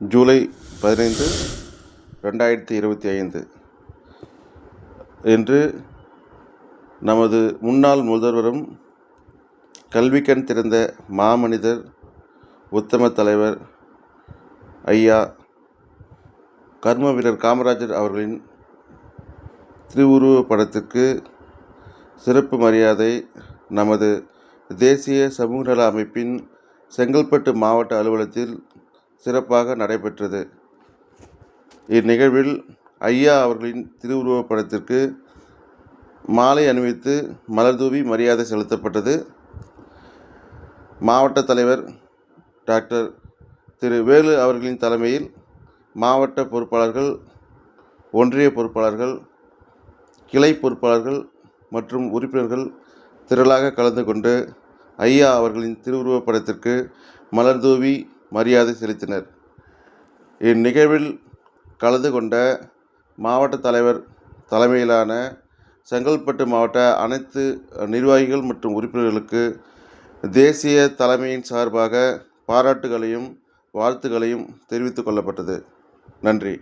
ஜூலை பதினைந்து ரெண்டாயிரத்தி இருபத்தி ஐந்து. என்று நமது முன்னாள் முதல்வரும் கல்விக்கண் திறந்த மாமனிதர் உத்தம தலைவர் ஐயா கர்ம வீரர் காமராஜர் அவர்களின் திருவுருவப் படத்திற்கு சிறப்பு மரியாதை நமது தேசிய சமூக நல அமைப்பின் செங்கல்பட்டு மாவட்ட அலுவலகத்தில் சிறப்பாக நடைபெற்றது. இந்நிகழ்வில் ஐயா அவர்களின் திருவுருவப் படத்திற்கு மாலை அணிவித்து மலர்தூவி மரியாதை செலுத்தப்பட்டது. மாவட்ட தலைவர் டாக்டர் திரு. வேலு அவர்களின் தலைமையில் மாவட்ட பொறுப்பாளர்கள் ஒன்றிய பொறுப்பாளர்கள் கிளை பொறுப்பாளர்கள் மற்றும் உறுப்பினர்கள் திரளாக கலந்து கொண்டு ஐயா அவர்களின் திருவுருவப் படத்திற்கு மலர்தூவி மரியாதை செலுத்தினர். இந்நிகழ்வில் கலந்து கொண்ட மாவட்ட தலைவர் தலைமையிலான செங்கல்பட்டு மாவட்ட அனைத்து நிர்வாகிகள் மற்றும் உறுப்பினர்களுக்கு தேசிய தலைமையின் சார்பாக பாராட்டுகளையும் வாழ்த்துக்களையும் தெரிவித்துக் கொள்ளப்பட்டது. நன்றி.